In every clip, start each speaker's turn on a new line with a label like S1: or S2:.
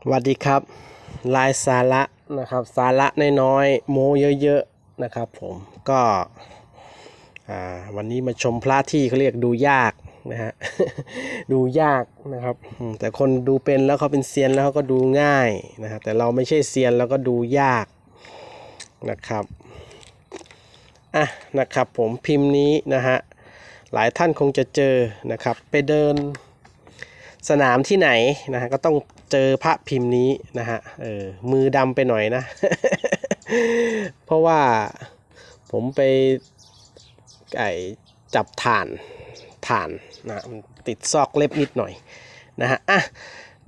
S1: สวัสดีครับ ลายสาระนะครับ สาระน้อยๆโมเยอะๆนะครับ ผมก็วันนี้มาชมพระที่เขาเรียกดูยากนะฮะดูยากนะครับ แต่คนดูเป็นแล้วเขาเป็นเซียนแล้วเขาก็ดูง่ายนะฮะแต่เราไม่ใช่เซียนแล้วก็ดูยากนะครับอะนะครับผมพิมพ์นี้นะฮะหลายท่านคงจะเจอนะครับ ไปเดิน สนามที่ไหนนะฮะก็ต้องเจอพระพิมพ์นี้นะฮะเออมือดำไปหน่อยนะ เพราะว่าผมไปไก่จับถ่านถ่านนะติดซอกเล็บนิดหน่อยนะฮะอะ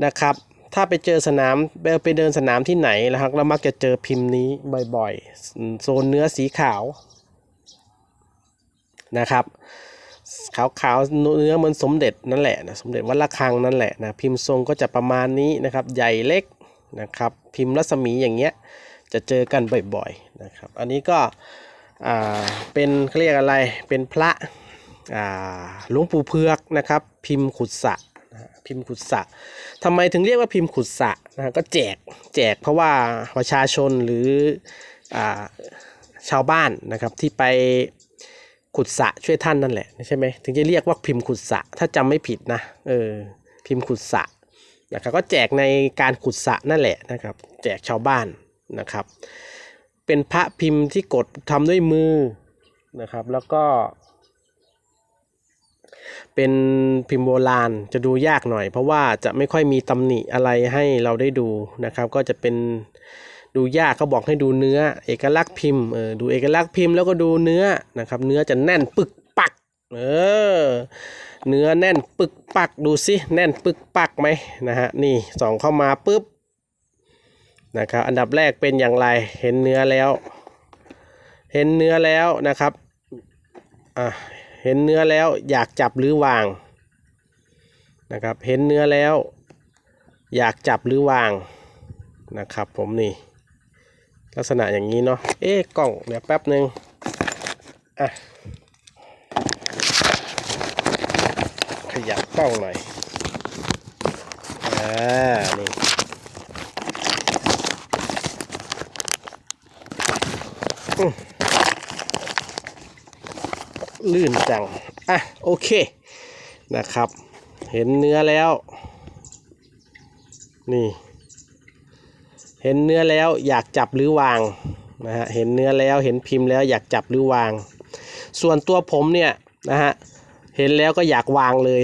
S1: นะครับ ถ้าไปเจอสนามไปเดินสนามที่ไหนแล้วครับเรามักจะเจอพิมพ์นี้บ่อยๆ โซนเนื้อสีขาวนะครับ ขาวๆเนื้อเหมือนสมเด็จนั่นแหละนะสมเด็จวัดระฆังนั่นแหละนะพิมพ์ทรงก็จะประมาณนี้นะครับ ใหญ่เล็กนะครับ พิมพ์รัศมีอย่างเงี้ยจะเจอกันบ่อยๆนะครับ อันนี้ก็อ่าเป็นเรียกอะไรเป็นพระอ่าหลวงปู่เพือกนะครับ พิมพ์ขุดสระนะพิมพ์ขุดสระทำไมถึงเรียกว่าพิมพ์ขุดสระนะฮะก็แจกแจกเพราะว่าประชาชนหรืออ่าชาวบ้านนะครับที่ไป ขุดสะช่วยท่านนั่นแหละใช่ไหมถึงจะเรียกว่าพิมพ์ขุดสะถ้าจำไม่ผิดนะเออพิมพ์ขุดสะนะครับก็แจกในการขุดสะนั่นแหละนะครับ แจกชาวบ้านนะครับ เป็นพระพิมพ์ที่กดทำด้วยมือนะครับ แล้วก็ เป็นพิมพ์โบราณจะดูยากหน่อย เพราะว่าจะไม่ค่อยมีตำหนิอะไรให้เราได้ดูนะครับ ก็จะเป็น ดูยากเขาบอกให้ดูเนื้อ เอกลักษณ์พิมพ์เออดูเอกลักษณ์พิมพ์แล้วก็ดูเนื้อนะครับ เนื้อจะแน่นปึกปักเออเนื้อแน่นปึกปักดูสิแน่นปึกปักไหมนะฮะนี่ส่องเข้ามาปุ๊บนะครับอันดับแรกเป็นอย่างไรเห็นเนื้อแล้ว เห็นเนื้อแล้วนะครับอะเห็นเนื้อแล้วอยากจับหรือวางนะครับเห็นเนื้อแล้ว อยากจับหรือวางนะครับผมนี่ ลักษณะอย่างนี้เนาะ เอ๊ะกล้องเดี๋ยวแป๊บหนึ่งอะ ขยับกล้องหน่อย อ่า นี่ ลื่นจัง อะ โอเค นะครับ เห็นเนื้อแล้ว นี่ เห็นเนื้อแล้วอยากจับหรือวางนะฮะเห็นเนื้อแล้วเห็นพิมพ์แล้วอยากจับหรือวาง ส่วนตัวผมเนี่ยนะฮะเห็นแล้วก็อยากวางเลย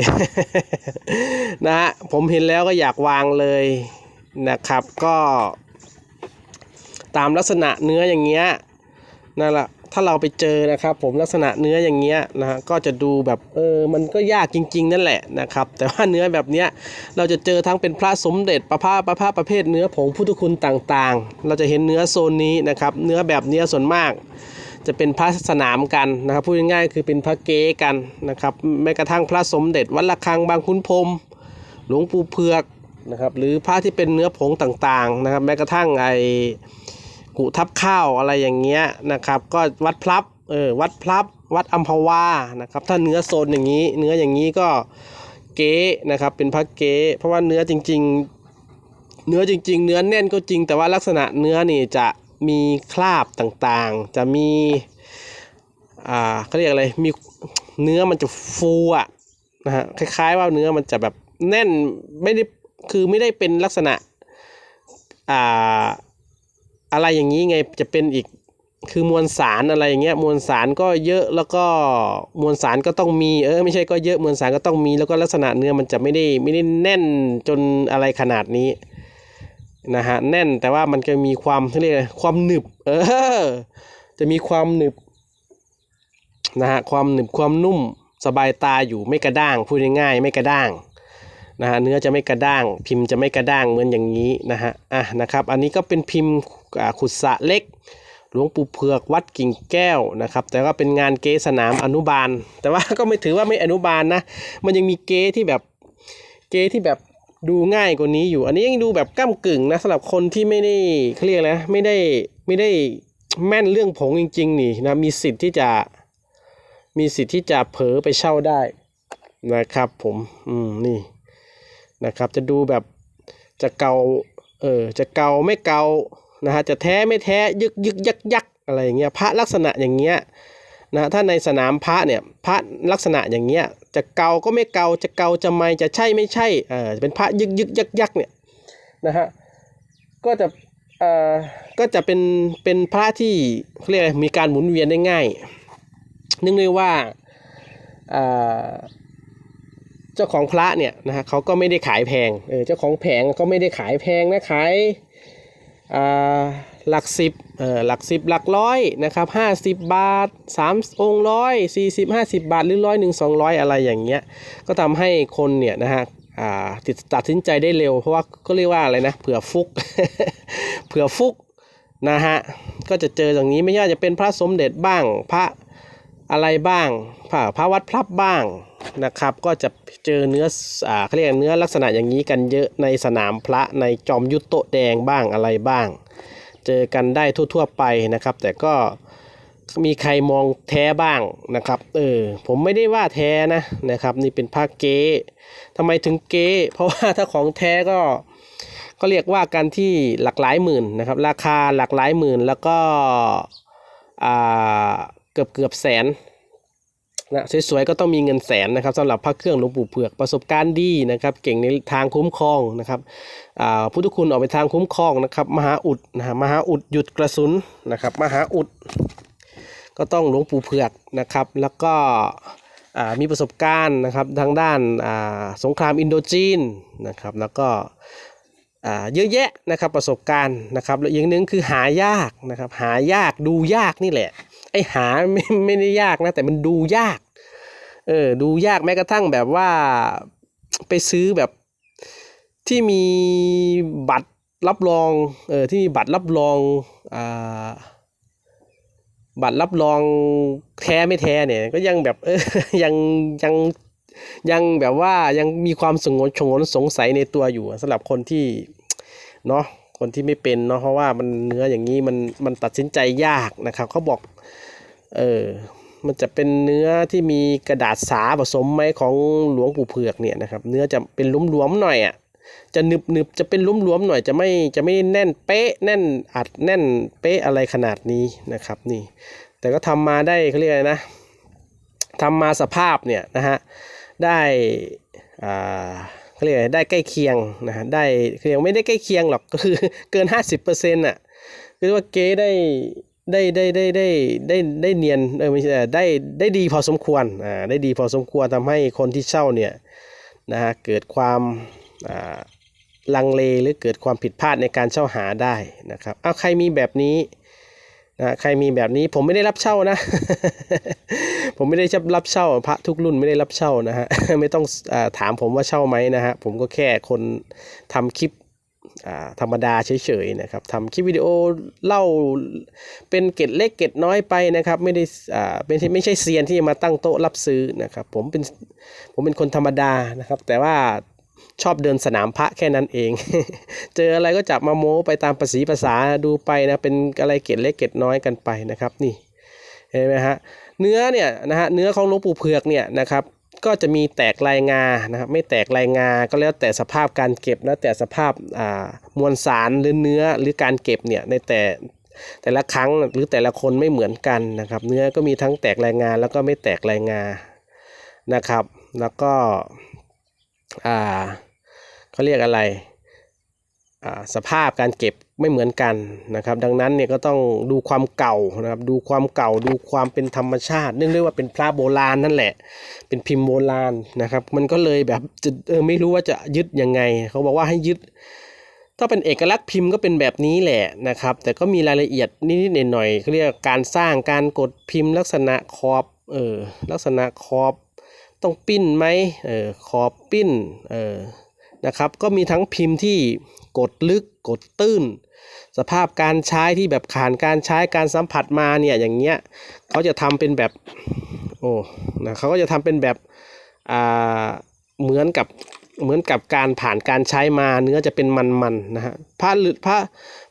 S1: นะฮะผมเห็นแล้วก็อยากวางเลยนะครับก็ตามลักษณะเนื้ออย่างเงี้ยนั่นแหละ ถ้าเราไปเจอนะครับผมลักษณะเนื้ออย่างเงี้ยนะฮะก็จะดูแบบเออมันก็ยากจริง ๆ นั่นแหละนะครับแต่ว่าเนื้อแบบเนี้ยเราจะเจอทั้งเป็นพระสมเด็จประภาประภาประเภทเนื้อผงพุทธคุณต่างๆ เราจะเห็นเนื้อโซนนี้นะครับเนื้อแบบเนี้ยส่วนมาก จะเป็นพระสนามกันนะครับพูดง่ายๆคือเป็นพระเก๊กันนะครับแม้กระทั่งพระสมเด็จวัดระฆังบางขุนพรมหลวงปู่เผือกนะครับหรือพระที่เป็นเนื้อผงต่างๆนะครับแม้กระทั่งไอ กุทับข้าวอะไรอย่างเงี้ยนะครับ ก็วัดพลับเออวัดพลับ วัดอัมพวานะครับ ถ้าเนื้อโซนอย่างนี้ เนื้ออย่างนี้ก็เก๊นะครับ เป็นพระเก๊เพราะว่าเนื้อจริง ๆ เนื้อจริง ๆ เนื้อแน่นก็จริง แต่ว่าลักษณะเนื้อนี่จะมีคราบต่างๆ จะมีอ่าเขาเรียกอะไรมีเนื้อมันจะฟูอะนะฮะคล้ายๆว่าเนื้อมันจะแบบแน่นไม่ได้คือไม่ได้เป็นลักษณะอ่า อะไรอย่างนี้ไงจะเป็นอีกคือมวลสารอะไรอย่างเงี้ยมวลสารก็เยอะแล้วก็มวลสารก็ต้องมีเออไม่ใช่ก็เยอะมวลสารก็ต้องมีแล้วก็ลักษณะเนื้อมันจะไม่ได้ไม่ได้แน่นจนอะไรขนาดนี้นะฮะแน่นแต่ว่ามันจะมีความเขาเรียกความหนึบ เออ จะมีความหนึบนะฮะความหนึบความนุ่มสบายตาอยู่ไม่กระด้างพูดง่ายๆไม่กระด้าง นะฮะเนื้อจะไม่กระด้าง พิมพ์จะไม่กระด้างเหมือนอย่างนี้นะฮะอะนะครับอันนี้ก็เป็นพิมพ์ขุดสะเล็ก หลวงปู่เผือกวัดกิ่งแก้วนะครับแต่ก็เป็นงานเกสนามอนุบาล แต่ว่าก็ไม่ถือว่าไม่อนุบาลนะมันยังมีเกที่แบบเกที่แบบดูง่ายกว่านี้อยู่ อันนี้ยังดูแบบก้ากึ่งนะสำหรับคนที่ไม่ได้เขาเรียกอะไรนะไม่ได้ไม่ได้แม่นเรื่องผงจริง ๆ นี่นะมีสิทธิ์ที่จะมีสิทธิ์ที่จะเผลอไปเช่าได้นะครับผม อืม นี่ นะครับ จะดูแบบจะเกาเออจะเกาไม่เกานะฮะจะแท้ไม่แท้ยึกยึกยักยักอะไรอย่างเงี้ยพระลักษณะอย่างเงี้ยนะถ้าในสนามพระเนี่ยพระลักษณะอย่างเงี้ยจะเกาก็ไม่เกาจะเกาจะไม่จะใช่ไม่ใช่เออเป็นพระยึกยึกยักยักเนี่ยนะฮะก็จะเอ่อก็จะเป็นเป็นพระที่เขาเรียกมีการหมุนเวียนได้ง่ายเนื่องด้วยว่าเอ่อ เจ้าของพระเนี่ยนะฮะเขาก็ไม่ได้ขายแพงเออเจ้าของแผงก็ไม่ได้ขายแพงนะขายอ่าหลักสิบเออหลักสิบหลักร้อยนะครับห้าสิบบาทสามองค์ร้อยสี่สิบห้าสิบบาทหรือร้อยหนึ่งสองร้อยอะไรอย่างเงี้ยก็ทำให้คนเนี่ยนะฮะอ่าติดตัดสินใจได้เร็ว เพราะว่าก็เรียกว่าอะไรนะเผื่อฟุกเผื่อฟุกนะฮะก็จะเจออย่างนี้ไม่ว่าจะเป็นพระสมเด็จบ้างพระอะไรบ้างพระพระวัดพลับบ้าง นะครับ ก็จะเจอเนื้ออ่าเขาเรียกเนื้อลักษณะอย่างนี้กันเยอะในสนามพระในจอมยุทธโตแดงบ้างอะไรบ้าง เจอกันได้ทั่วๆไปนะครับ แต่ก็มีใครมองแท้บ้างนะครับ เออ ผมไม่ได้ว่าแท้นะนะครับ นี่เป็นผ้าเก๊ทำไมถึงเก๊ เพราะว่าถ้าของแท้ก็ ก็เรียกว่ากันที่หลักหลายหมื่นนะครับ ราคาหลักหลายหมื่นแล้วก็ อ่า เกือบเกือบแสน นะสวยๆก็ต้องมีเงินแสนนะครับสำหรับพระเครื่องหลวงปู่เผือกประสบการณ์ดีนะครับเก่งในทางคุ้มครองนะครับอ่าพุทธคุณออกไปทางคุ้มครองนะครับมหาอุดนะฮะมหาอุดหยุดกระสุนนะครับมหาอุด ก็ต้องหลวงปู่เผือกนะครับ แล้วก็มีประสบการณ์นะครับทางด้านาสงครามอินโดจีนนะครับแล้วก็เยอะแยะนะครับประสบการณ์นะครับแล้วอีกอย่างหนึ่งคือหายากนะครับหายากดูยากนี่แหละ ไอหาไม่ไม่ได้ยากนะ แต่มันดูยาก เออ ดูยากแม้กระทั่งแบบว่าไปซื้อแบบที่มีบัตรรับรอง เออที่มีบัตรรับรองอ่าบัตรรับรองแท้ไม่แท้เนี่ย ก็ยังแบบเออยังยังยังแบบว่ายังมีความสงวนชงนสงสัยในตัวอยู่สำหรับคนที่เนาะคนที่ไม่เป็นเนาะเพราะว่ามันเนื้ออย่างนี้มันมันตัดสินใจยากนะครับเขาบอก เออมันจะเป็นเนื้อที่มีกระดาษสาผสมไหมของหลวงปู่เผือกเนี่ยนะครับ เนื้อจะเป็นหลวมๆหน่อยอะจะหนึบหนึบๆจะเป็นหลวมๆหน่อยจะไม่จะไม่แน่นเป๊ะแน่นอัดแน่นเป๊ะอะไรขนาดนี้นะครับนี่ แต่ก็ทำมาได้เขาเรียกอะไรนะทำมาสภาพเนี่ยนะฮะได้อ่าเขาเรียกได้ใกล้เคียงนะฮะได้คือยังไม่ได้ใกล้เคียงหรอกก็คือเกิน 50%อะคือว่าเก๊ได้ ได้ได้ได้ได้ได้ได้เนียนเออไม่ใช่ได้ได้ดีพอสมควรอ่าได้ดีพอสมควรทำให้คนที่เช่าเนี่ยนะฮะเกิดความอ่าลังเลหรือเกิดความผิดพลาดในการเช่าหาได้นะครับเอาใครมีแบบนี้นะใครมีแบบนี้ผมไม่ได้รับเช่านะ ผมไม่ได้รับเช่าพระทุกรุ่นไม่ได้รับเช่านะฮะไม่ต้องอถามผมว่าเช่าไหมนะฮะผมก็แค่คนทำคลิป ธรรมดาเฉยๆนะครับทำคลิปวิดีโอเล่าเป็นเกร็ดเล็กเกร็ดน้อยไปนะครับ ไม่ได้อ่าไม่ใช่ไม่ใช่เซียนที่จะมาตั้งโต๊ะรับซื้อนะครับ ผมเป็นผมเป็นคนธรรมดานะครับ แต่ว่าชอบเดินสนามพระแค่นั้นเอง เจออะไรก็จับมาโม้ไปตามภาษีภาษาดูไปนะเป็นอะไรเกร็ดเล็กเกร็ดน้อยกันไปนะครับ นี่เห็นไหมฮะเนื้อเนี่ยนะฮะเนื้อของหลวงปู่เผือกเนี่ยนะครับ ก็จะมีแตกลายงานะครับ ไม่แตกลายงาก็แล้วแต่สภาพการเก็บแล้วแต่สภาพมวลสารหรือเนื้อหรือการเก็บเนี่ยในแต่แต่ละครั้งหรือแต่ละคนไม่เหมือนกันนะครับ เนื้อก็มีทั้งแตกลายงาแล้วก็ไม่แตกลายงานะครับ แล้วก็อ่าเขาเรียกอะไรอ่าสภาพการเก็บ ไม่เหมือนกันนะครับ ดังนั้นเนี่ยก็ต้องดูความเก่านะครับดูความเก่าดูความเป็นธรรมชาติเนื่องด้วยว่าเป็นพระโบราณนั่นแหละ เป็นพิมพ์โบราณนะครับ มันก็เลยแบบจะเออไม่รู้ว่าจะยึดยังไง เขาบอกว่าให้ยึด ถ้าเป็นเอกลักษณ์พิมพ์ก็เป็นแบบนี้แหละนะครับ แต่ก็มีรายละเอียดนิดๆหน่อยๆเขาเรียกการสร้างการกดพิมพ์ลักษณะขอบเออลักษณะขอบต้องปิ้นไหมเออขอบปิ้นเออนะครับ ก็มีทั้งพิมพ์ที่กดลึกกดตื้น สภาพการใช้ที่แบบผ่านการใช้การสัมผัสมาเนี่ยอย่างเงี้ยเขาจะทำเป็นแบบโอ้นะเขาก็จะทำเป็นแบบอ่าเหมือนกับเหมือนกับการผ่านการใช้มาเนื้อจะเป็นมันๆนะฮะผ้าหรือผ้า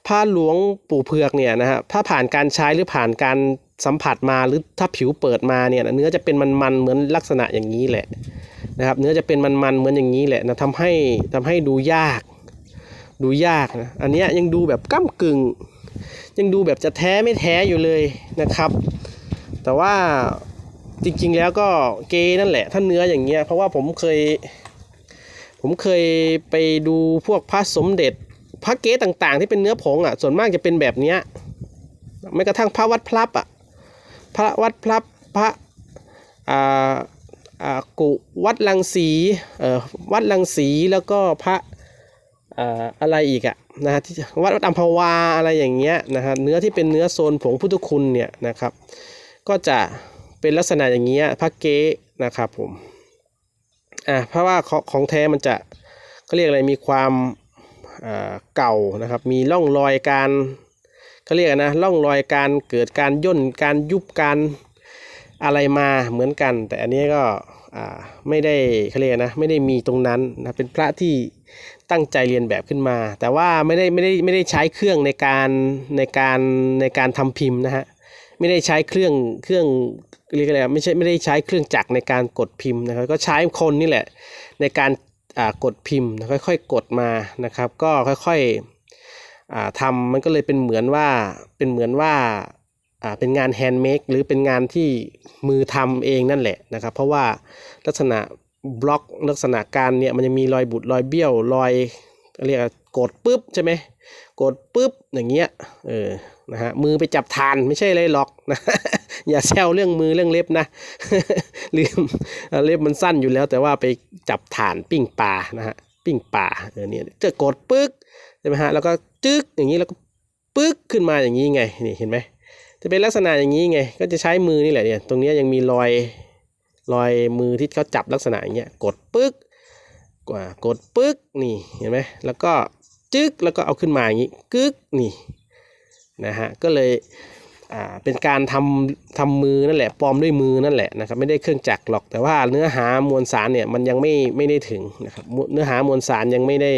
S1: ผ้าหลวงปู่เผือกเนี่ยนะฮะถ้าผ่านการใช้หรือผ่านการสัมผัสมาหรือถ้าผิวเปิดมาเนี่ยเนื้อจะเป็นมันๆเหมือนลักษณะอย่างนี้แหละนะครับเนื้อจะเป็นมันๆเหมือนอย่างนี้แหละนะทำให้ทำให้ดูยาก ดูยากนะ อันนี้ยังดูแบบก้ากึ่ง ยังดูแบบจะแท้ไม่แท้อยู่เลยนะครับ แต่ว่าจริงๆแล้วก็เกนั่นแหละ ถ้าเนื้ออย่างเงี้ย เพราะว่าผมเคย ผมเคยไปดูพวกพระสมเด็จพระเกต่างๆ ที่เป็นเนื้อผงอะ ส่วนมากจะเป็นแบบเนี้ยไม่กระทั่งพระวัดพลับอะ พระวัดพลับพระอ่าอ่ากุวัดลังสีเอ่อวัดลังสีแล้วก็พระ อะไรอีกอะนะฮะที่วัดอัมพวาอะไรอย่างเงี้ยนะฮะเนื้อที่เป็นเนื้อโซนผงพุทธคุณเนี่ยนะครับ ก็จะเป็นลักษณะอย่างเงี้ยพระเก๊นะครับผมอ่าเพราะว่าของของแท้มันจะเขาเรียกอะไรมีความเก่านะครับ มีร่องรอยการเขาเรียกนะร่องรอยการเกิดการย่นการยุบการอะไรมาเหมือนกัน แต่อันนี้ก็ไม่ได้เขาเรียกนะไม่ได้มีตรงนั้นนะเป็นพระที่ ตั้งใจเรียนแบบขึ้นมา แต่ว่าไม่ได้ไม่ได้ไม่ได้ใช้เครื่องในการในการในการทำพิมพ์นะฮะไม่ได้ใช้เครื่องเครื่องเรียกอะไรไม่ใช่ไม่ได้ใช้เครื่องจักรในการกดพิมพ์นะครับก็ใช้คนนี่แหละในการกดพิมพ์ค่อยๆ กดมานะครับ ก็ค่อยๆอ่าทำมันก็เลยเป็นเหมือนว่าเป็นเหมือนว่าอ่าเป็นงานแฮนด์เมดหรือเป็นงานที่มือทำเองนั่นแหละนะครับ เพราะว่าลักษณะ บล็อกลักษณะการเนี่ยมันจะมีรอยบุดรอยเบี้ยวรอยเรียกกดปุ๊บใช่ไหมกดปุ๊บอย่างเงี้ยเออนะฮะมือไปจับทานไม่ใช่เลยหรอกนะอย่าแซวเรื่องมือเรื่องเล็บนะลืมเล็บมันสั้นอยู่แล้ว แต่ว่าไปจับฐานปิ้งปลานะฮะปิ้งปลาเออเนี่ยจะกดปึ๊กใช่ไหมฮะแล้วก็จึ๊กอย่างนี้แล้วก็ปึ๊กขึ้นมาอย่างนี้ไงนี่เห็นไหมจะเป็นลักษณะอย่างนี้ไง ก็จะใช้มือนี่แหละเนี่ยตรงนี้ยังมีรอย รอยมือที่เขาจับลักษณะอย่างเงี้ยกดปึ๊กกว่ากดปึ๊กนี่เห็นไหมแล้วก็จึ๊กแล้วก็เอาขึ้นมาอย่างนี้กึกนี่นะฮะก็เลยอ่าเป็นการทำทำมือนั่นแหละปลอมด้วยมือนั่นแหละนะครับไม่ได้เครื่องจักรหรอกแต่ว่าเนื้อหามวลสารเนี่ยมันยังไม่ไม่ได้ถึงนะครับเนื้อหามวลสารยังไม่ได้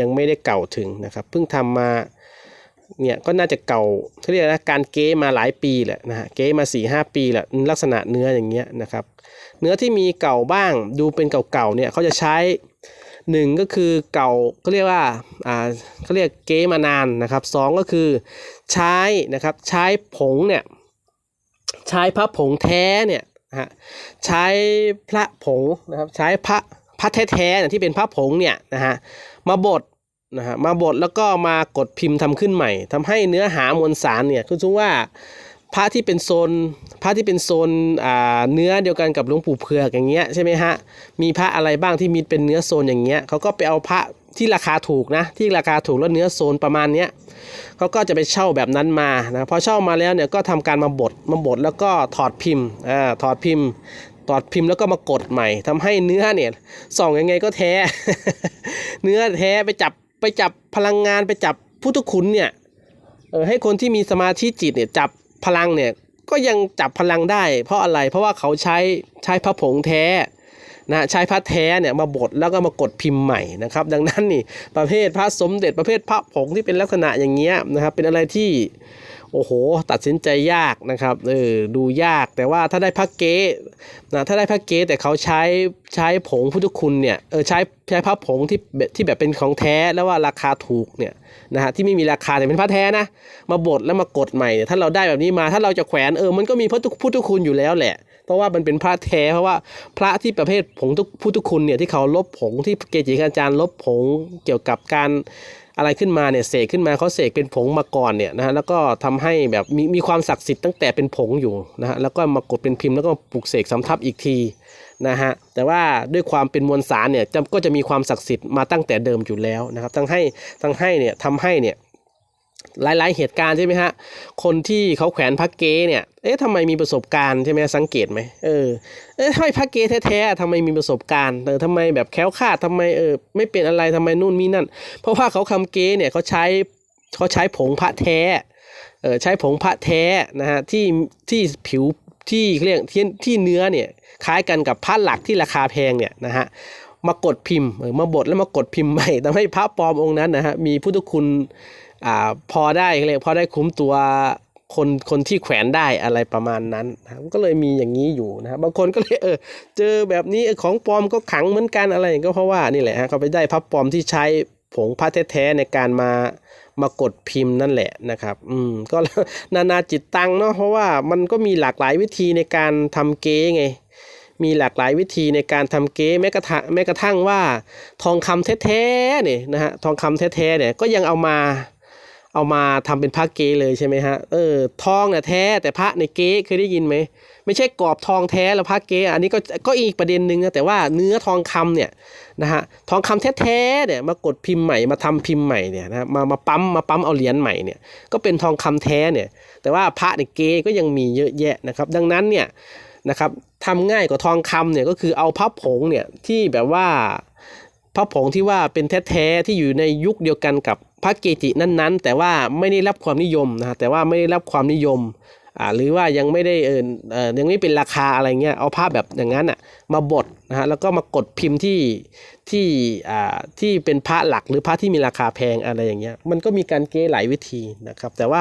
S1: ยังไม่ได้เก่าถึงนะครับเพิ่งทำมา เนี่ยก็น่าจะเก่าเขาเรียกนะการเก้มาหลายปีแหละนะฮะเก้มา4ี่หปีแหละลักษณะเนื้ออย่างเงี้ยนะครับ เนื้อที่มีเก่าบ้างดูเป็นเก่าๆเนี่ยเขาจะใช้หนึ่งก็คือเก่าเขาเรียกว่าอ่าเขาเรียกเก้มานานนะครับสองก็คือใช้นะครับใช้ผงเนี่ยใช้พระผงแท้เนี่ยนะฮะใช้พระผงนะครับใช้พระพระแท้ๆที่เป็นพระผงเนี่ยนะฮะมาบด นะฮะมาบดแล้วก็มากดพิมพ์ทำขึ้นใหม่ทำให้เนื้อหามวลสารเนี่ยคือสมมุติว่าพระที่เป็นโซนพระที่เป็นโซนอ่าเนื้อเดียวกันกับหลวงปู่เผือกอย่างเงี้ยใช่ไหมฮะมีพระอะไรบ้างที่มีเป็นเนื้อโซนอย่างเงี้ยเขาก็ไปเอาพระที่ราคาถูกนะที่ราคาถูกแล้วเนื้อโซนประมาณเนี้ยเขาก็จะไปเช่าแบบนั้นมานะพอเช่ามาแล้วเนี่ยก็ทำการมาบดมาบดแล้วก็ถอดพิมพ์อ่าถอดพิมพ์ถอดพิมพ์แล้วก็มากดใหม่ทำให้เนื้อเนี่ยส่องยังไงก็แท้ เนื้อแท้ไปจับ ไปจับพลังงานไปจับพุทธคุณเนี่ยเออให้คนที่มีสมาธิจิตเนี่ยจับพลังเนี่ยก็ยังจับพลังได้ เพราะอะไรเพราะว่าเขาใช้ใช้พระผงแท้นะใช้พระแท้เนี่ยมาบดแล้วก็มากดพิมพ์ใหม่นะครับ ดังนั้นนี่ประเภทพระสมเด็จประเภทพระผงที่เป็นลักษณะอย่างเงี้ยนะครับเป็นอะไรที่ โอ้โห ตัดสินใจยากนะครับเออดูยากแต่ว่าถ้าได้พระเก๊นะถ้าได้พระเก๊แต่เขาใช้ใช้ผงพุทธคุณเนี่ยเออใช้ใช้พระผงที่แบบที่แบบเป็นของแท้แล้วว่าราคาถูกเนี่ยนะฮะที่ไม่มีราคาแต่เป็นพระแท้นะ มาบดแล้วมากดใหม่เนี่ยถ้าเราได้แบบนี้มาถ้าเราจะแขวนเออมันก็มีพระพุทธคุณอยู่แล้วแหละเพราะว่ามันเป็นพระแท้เพราะว่าพระที่ประเภทผงทุกพุทธคุณเนี่ยที่เขาลบผงที่เกจิอาจารย์ลบผงเกี่ยวกับการ อะไรขึ้นมาเนี่ยเสกขึ้นมาเขาเสกเป็นผงมาก่อนเนี่ยนะฮะแล้วก็ทำให้แบบมีมีความศักดิ์สิทธิ์ตั้งแต่เป็นผงอยู่นะฮะแล้วก็มากดเป็นพิมพ์แล้วก็ปลูกเสกสำทับอีกทีนะฮะแต่ว่าด้วยความเป็นมวลสารเนี่ยก็จะมีความศักดิ์สิทธิ์มาตั้งแต่เดิมอยู่แล้วนะครับทั้งให้ทั้งให้เนี่ยทำให้เนี่ย หลายๆ เหตุการณ์ใช่ไหมฮะ คนที่เขาแขวนพระเกเนี่ย เอ๊ะทำไมมีประสบการณ์ใช่ไหมสังเกตไหมเออ เอ๊ะทำไมพระเกแท้ๆทำไมมีประสบการณ์ เออทำไมแบบแคล้วคลาดทำไมเออไม่เป็นอะไรทำไมนู่นนี่นั่น เพราะว่าเขาคำเกเนี่ยเขาใช้เขาใช้ผงพระแท้ เออใช้ผงพระแท้นะฮะที่ที่ผิวที่เขาเรียกที่ที่เนื้อเนี่ยคล้ายกันกับพระหลักที่ราคาแพงเนี่ยนะฮะมากดพิมพ์เออมาบดแล้วมากดพิมพ์ใหม่ทำให้พระปลอมองค์นั้นนะฮะมีพุทธคุณ อ่าพอได้เขาเรียพอได้คุ้มตัวคนคนที่แขวนได้อะไรประมาณนั้นนะครับก็เลยมีอย่างนี้อยู่นะครับบางคนก็เลยเออเจอแบบนี้ของปลอมก็ขังเหมือนกันอะไรอย่างก็เพราะว่านี่แหละฮะเขาไปได้พระปลอมที่ใช้ผงพระแท้ๆในการมามากดพิมพ์นั่นแหละนะครับ อืม ก็นานาจิตตังเนาะ เพราะว่ามันก็มีหลากหลายวิธีในการทำเก๊ไง มีหลากหลายวิธีในการทำเก๊แม้กระทั่งแม้กระทั่งว่า ทองคำแท้ๆเนี่ยนะฮะ ทองคำแท้ๆเนี่ย ก็ยังเอามา เอามาทำเป็นพระเก๊เลยใช่ไหมฮะเออทองเนี่ยแท้แต่พระในเก๊เคยได้ยินไหมไม่ใช่กรอบทองแท้แล้วพระเก๊อันนี้ก็ก็อีกประเด็นหนึ่งนะแต่ว่าเนื้อทองคำเนี่ยนะฮะทองคำแท้ๆเนี่ยมากดพิมพ์ใหม่มาทำพิมพ์ใหม่เนี่ยนะฮะมามาปั๊มมาปั๊มเอาเหรียญใหม่เนี่ยก็เป็นทองคำแท้เนี่ยแต่ว่าพระในเก๊ก็ยังมีเยอะแยะนะครับ ดังนั้นเนี่ยนะครับทำง่ายกว่าทองคำเนี่ยก็คือเอาพระผงเนี่ยที่แบบว่าพระผงที่ว่าเป็นแท้ๆที่อยู่ในยุคเดียวกันกับ พระเกจินั้นๆ แต่ว่าไม่ได้รับความนิยมนะฮะแต่ว่าไม่ได้รับความนิยมอ่าหรือว่ายังไม่ได้เออยังไม่เป็นราคาอะไรเงี้ยเอาภาพแบบอย่างนั้นอะมาบดนะฮะแล้วก็มากดพิมพ์ที่ที่อ่าที่เป็นพระหลักหรือพระที่มีราคาแพงอะไรอย่างเงี้ยมันก็มีการเก้หลายวิธีนะครับแต่ว่า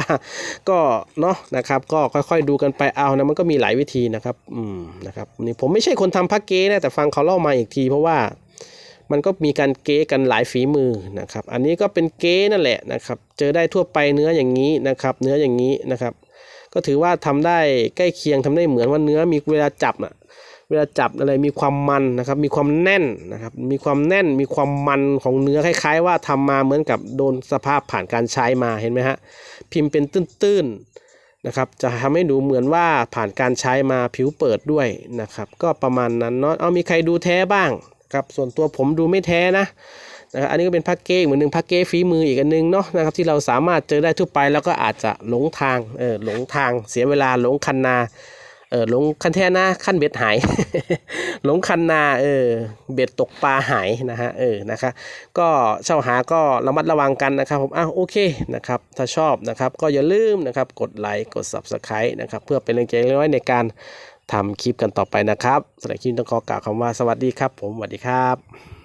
S1: ก็เนาะนะครับก็ค่อยๆดูกันไปเอานะมันก็มีหลายวิธีนะครับอืมนะครับนี่ผมไม่ใช่คนทำพระเก้นะแต่ฟังเขาเล่ามาอีกทีเพราะว่า มันก็มีการเก้กันหลายฝีมือนะครับ อันนี้ก็เป็นเก้นั่นแหละนะครับ เจอได้ทั่วไปเนื้ออย่างนี้นะครับ เนื้ออย่างนี้นะครับ ก็ถือว่าทำได้ใกล้เคียงทำได้เหมือนว่าเนื้อมีเวลาจับอะเวลาจับอะไรมีความมันนะครับ มีความแน่นนะครับ มีความแน่น มีความมันของเนื้อคล้าย ๆ ว่าทำมาเหมือนกับโดนสภาพผ่านการใช้มาเห็นไหมฮะพิมพ์เป็นตื้นๆนะครับ จะทำให้ดูเหมือนว่าผ่านการใช้มาผิวเปิดด้วยนะครับ ก็ประมาณนั้นเนาะเอามีใครดูแท้บ้าง ครับส่วนตัวผมดูไม่แท้นะนะครับอันนี้ก็เป็นพ็กเกจเหมือนหนึ่งพ็กเกจฝีมืออีกอันนึงเนาะนะครับที่เราสามารถเจอได้ทั่วไปแล้วก็อาจจะหลงทางเออหลงทางเสียเวลาหลงคันนาเออหลงคันแท่นะขั้นเบ็ดหาย หลงคันนาเออเบ็ดตกปลาหายนะฮะเออนะคะก็เช่าหาก็ระมัดระวังกันนะครับผมอ้าวโอเคนะครับถ้าชอบนะครับก็อย่าลืมนะครับกดไลค์กด Subscribe นะครับเพื่อเป็นแรงใจเล็กน้อยในการ ทำคลิปกันต่อไปนะครับสำหรับคลิปต้องขอกล่าวคำว่าสวัสดีครับ ผมสวัสดีครับ